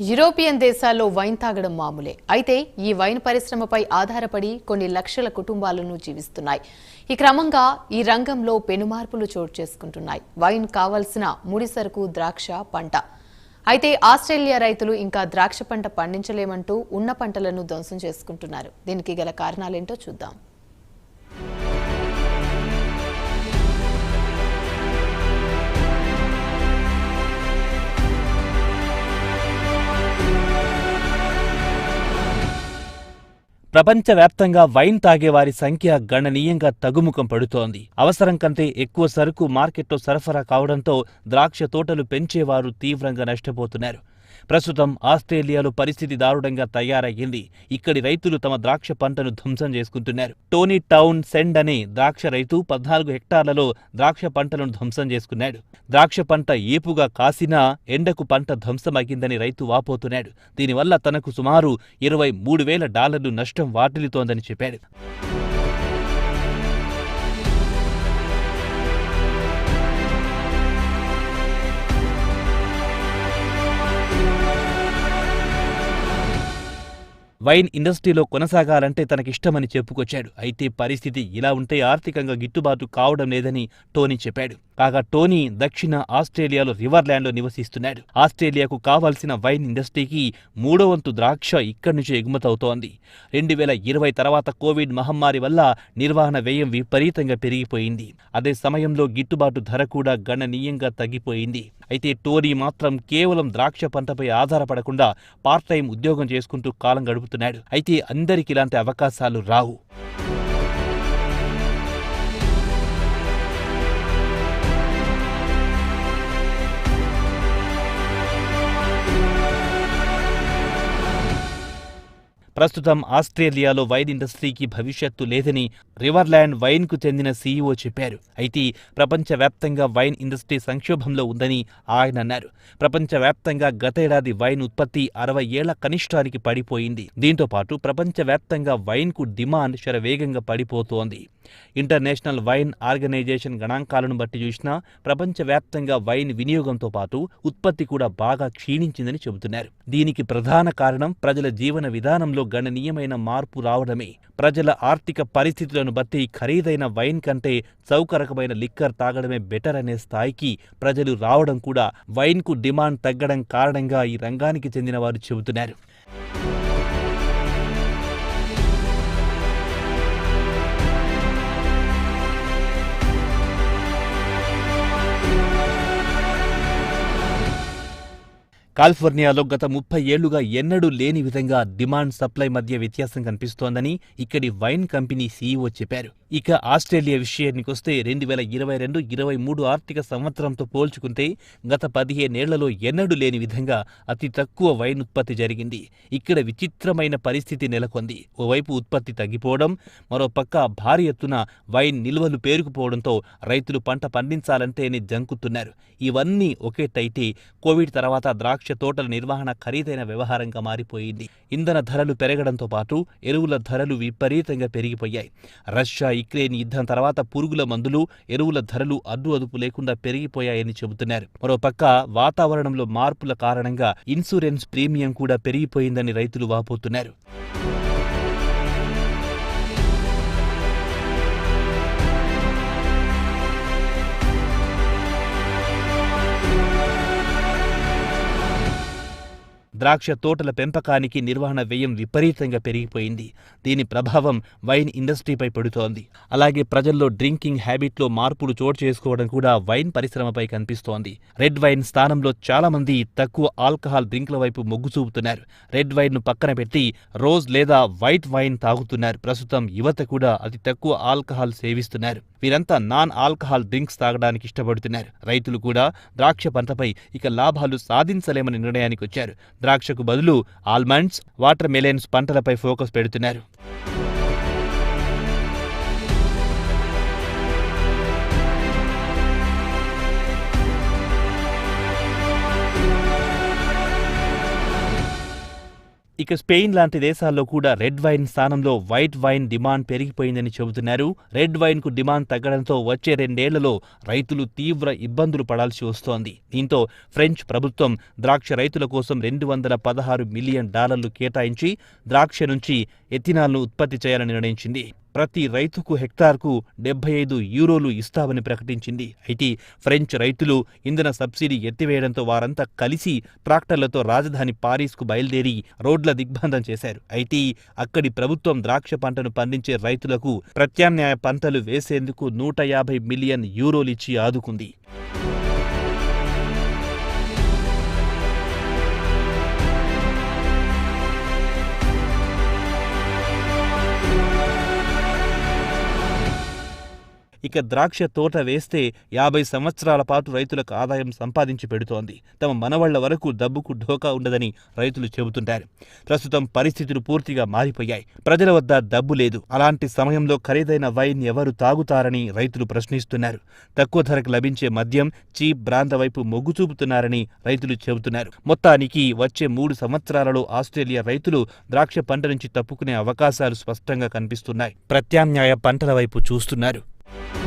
European దేశాల్లో wine తాగడం మామూలే. అయితే ఈ వైన్ పరిశ్రమపై ఆధారపడి కొన్ని లక్షల కుటుంబాలను జీవిస్తున్నాయి. ఈ క్రమంగా ఈ రంగంలో పెనుమార్పులు చోటు చేసుకుంటున్నాయి. వైన్ కావలసిన ముడిసరుకు ద్రాక్ష పంట. అయితే ఆస్ట్రేలియా రైతులు ఇంకా ద్రాక్ష పంట పండించలేమంటూ ఉన్న పంటలను ధ్వంసం చేసుకుంటున్నారు. దీనికి గల కారణాలేంటో చూద్దాం. ప్రపంచవ్యాప్తంగా వైన్ తాగేవారి సంఖ్య గణనీయంగా తగ్గుముఖం పడుతోంది. అవసరం కంటే ఎక్కువ సరుకు మార్కెట్లో సరఫరా కావడంతో ద్రాక్ష తోటలు పెంచేవారు తీవ్రంగా నష్టపోతున్నారు. ప్రస్తుతం ఆస్ట్రేలియాలో పరిస్థితి దారుణంగా తయారయ్యింది. ఇక్కడి రైతులు తమ ద్రాక్ష పంటను ధ్వంసం చేసుకుంటున్నారు. టోనీ టౌన్ సెండ్ అనే ద్రాక్ష రైతు పద్నాలుగు హెక్టార్లలో ద్రాక్ష పంటలను ధ్వంసం చేసుకున్నాడు. ద్రాక్ష పంట ఏపుగా కాసినా ఎండకు పంట ధ్వంసమయ్యిందని రైతు వాపోతున్నాడు. దీనివల్ల తనకు సుమారు ఇరవై మూడు వేల డాలర్లు నష్టం వాటిల్లుతోందని చెప్పాడు. వైన్ ఇండస్ట్రీలో కొనసాగాలంటే తనకిష్టమని చెప్పుకొచ్చాడు. అయితే పరిస్థితి ఇలా ఉంటే ఆర్థికంగా గిట్టుబాటు కావడం లేదని టోనీ చెప్పాడు. కాగా టోనీ దక్షిణ ఆస్ట్రేలియాలో రివర్లాండ్లో నివసిస్తున్నాడు. ఆస్ట్రేలియాకు కావాల్సిన వైన్ ఇండస్ట్రీకి మూడో వంతు ద్రాక్ష ఇక్కడి నుంచి ఎగుమతవుతోంది. రెండు వేల ఇరవై తర్వాత కోవిడ్ మహమ్మారి వల్ల నిర్వహణ వ్యయం విపరీతంగా పెరిగిపోయింది. అదే సమయంలో గిట్టుబాటు ధర కూడా గణనీయంగా తగ్గిపోయింది. అయితే టోనీ మాత్రం కేవలం ద్రాక్ష పంటపై ఆధారపడకుండా పార్ట్ టైం ఉద్యోగం చేసుకుంటూ కాలం గడుపుతున్నాడు. అయితే అందరికి ఇలాంటి అవకాశాలు రావు. ప్రస్తుతం ఆస్ట్రేలియాలో వైన్ ఇండస్ట్రీకి భవిష్యత్తు లేదని రివర్లాండ్ వైన్కు చెందిన సీఈఓ చెప్పారు. అయితే ప్రపంచవ్యాప్తంగా వైన్ ఇండస్ట్రీ సంక్షోభంలో ఉందని ఆయన అన్నారు. ప్రపంచవ్యాప్తంగా గతేడాది వైన్ ఉత్పత్తి అరవై ఏళ్ళ కనిష్టానికి పడిపోయింది. దీంతో పాటు ప్రపంచవ్యాప్తంగా వైన్కు డిమాండ్ శరవేగంగా పడిపోతోంది. ఇంటర్నేషనల్ వైన్ ఆర్గనైజేషన్ గణాంకాలను బట్టి చూసినా ప్రపంచవ్యాప్తంగా వైన్ వినియోగంతో పాటు ఉత్పత్తి కూడా బాగా క్షీణించిందని చెబుతున్నారు. దీనికి ప్రధాన కారణం ప్రజల జీవన విధానంలో గణనీయమైన మార్పు రావడమే. ప్రజల ఆర్థిక పరిస్థితులను బట్టి ఖరీదైన వైన్ కంటే చౌకరకమైన లిక్కర్ తాగడమే బెటర్ అనే స్థాయికి ప్రజలు రావడం కూడా వైన్కు డిమాండ్ తగ్గడం కారణంగా ఈ రంగానికి చెందిన వారు చెబుతున్నారు. కాలిఫోర్నియాలో గత ముప్పై ఏళ్ళుగా ఎన్నడూ లేని విధంగా డిమాండ్ సప్లై మధ్య వ్యత్యాసం కనిపిస్తోందని ఇక్కడి వైన్ కంపెనీ సీఈఓ చెప్పారు. ఇక ఆస్ట్రేలియా విషయానికి వస్తే రెండు వేల ఇరవై రెండు ఇరవై మూడు ఆర్థిక సంవత్సరంతో పోల్చుకుంటే గత పదిహేనేళ్ళలో ఎన్నడూ లేని విధంగా అతి తక్కువ వైన్ ఉత్పత్తి జరిగింది. ఇక్కడ విచిత్రమైన పరిస్థితి నెలకొంది. ఓవైపు ఉత్పత్తి తగ్గిపోవడం మరోపక్క భారీ ఎత్తున వైన్ నిల్వలు పేరుకుపోవడంతో రైతులు పంట పండించాలంటేనే జంకుతున్నారు. ఇవన్నీ ఒకేటైతే కోవిడ్ తర్వాత ద్రాక్ష తోటల నిర్వహణ ఖరీదైన వ్యవహారంగా మారిపోయింది. ఇంధన ధరలు పెరగడంతో పాటు ఎరువుల ధరలు విపరీతంగా పెరిగిపోయాయి. రష్యా యుక్రెయిన్ యుద్ధం తర్వాత పురుగుల మందులు ఎరువుల ధరలు అడ్డు అదుపు లేకుండా పెరిగిపోయాయని చెబుతున్నారు. మరోపక్క వాతావరణంలో మార్పుల కారణంగా ఇన్సూరెన్స్ ప్రీమియం కూడా పెరిగిపోయిందని రైతులు వాపోతున్నారు. ద్రాక్ష తోటల పెంపకానికి నిర్వహణ వ్యయం విపరీతంగా పెరిగిపోయింది. దీని ప్రభావం వైన్ ఇండస్ట్రీపై పడుతోంది. అలాగే ప్రజల్లో డ్రింకింగ్ హ్యాబిట్లో మార్పులు చోటు చేసుకోవడం కూడా వైన్ పరిశ్రమపై కనిపిస్తోంది. రెడ్ వైన్ స్థానంలో చాలా మంది తక్కువ ఆల్కహాల్ డ్రింక్ల వైపు మొగ్గు చూపుతున్నారు. రెడ్ వైన్ను పక్కన పెట్టి రోజ్ లేదా వైట్ వైన్ తాగుతున్నారు. ప్రస్తుతం యువత కూడా అతి తక్కువ ఆల్కహాల్ సేవిస్తున్నారు. వీరంతా నాన్ ఆల్కహాల్ డ్రింక్స్ తాగడానికి ఇష్టపడుతున్నారు. రైతులు కూడా ద్రాక్ష పంటపై ఇక లాభాలు సాధించలేమని నిర్ణయానికి వచ్చారు. ద్రాక్షకు బదులు ఆల్మండ్స్ వాటర్ మెలన్స్ పంటలపై ఫోకస్ పెడుతున్నారు. ఇక స్పెయిన్ లాంటి దేశాల్లో కూడా రెడ్ వైన్ స్థానంలో వైట్ వైన్ డిమాండ్ పెరిగిపోయిందని చెబుతున్నారు. రెడ్ వైన్కు డిమాండ్ తగ్గడంతో వచ్చే రెండేళ్ళలో రైతులు తీవ్ర ఇబ్బందులు పడాల్సి వస్తోంది. దీంతో ఫ్రెంచ్ ప్రభుత్వం ద్రాక్ష రైతుల కోసం రెండు వందల పదహారు మిలియన్ డాలర్లు కేటాయించి ద్రాక్ష నుంచి ఎథినాల్ను ఉత్పత్తి చేయాలని నిర్ణయించింది. ప్రతి రైతుకు హెక్టార్కు డెబ్బై ఐదు యూరోలు ఇస్తామని ప్రకటించింది. అయితే ఫ్రెంచ్ రైతులు ఇంధన సబ్సిడీ ఎత్తివేయడంతో వారంతా కలిసి ట్రాక్టర్లతో రాజధాని పారిస్కు బయలుదేరి రోడ్ల దిగ్బంధం చేశారు. అయితే అక్కడి ప్రభుత్వం ద్రాక్ష పంటను పండించే రైతులకు ప్రత్యామ్నాయ పంటలు వేసేందుకు నూట యాభై మిలియన్ యూరోలిచ్చి ఆదుకుంది. ఇక ద్రాక్ష తోట వేస్తే యాభై సంవత్సరాల పాటు రైతులకు ఆదాయం సంపాదించి పెడుతోంది. తమ మనవళ్ళ వరకు డబ్బుకు ఢోకా ఉండదని రైతులు చెబుతుంటారు. ప్రస్తుతం పరిస్థితులు పూర్తిగా మారిపోయాయి. ప్రజల వద్ద డబ్బు లేదు. అలాంటి సమయంలో ఖరీదైన వైన్ ఎవరు తాగుతారని రైతులు ప్రశ్నిస్తున్నారు. తక్కువ ధరకు లభించే మద్యం చీప్ బ్రాంద వైపు మొగ్గు చూపుతున్నారని రైతులు చెబుతున్నారు. మొత్తానికి వచ్చే మూడు సంవత్సరాలలో ఆస్ట్రేలియా రైతులు ద్రాక్ష పంట నుంచి తప్పుకునే అవకాశాలు స్పష్టంగా కనిపిస్తున్నాయి. ప్రత్యామ్నాయ పంటల వైపు చూస్తున్నారు. Thank you.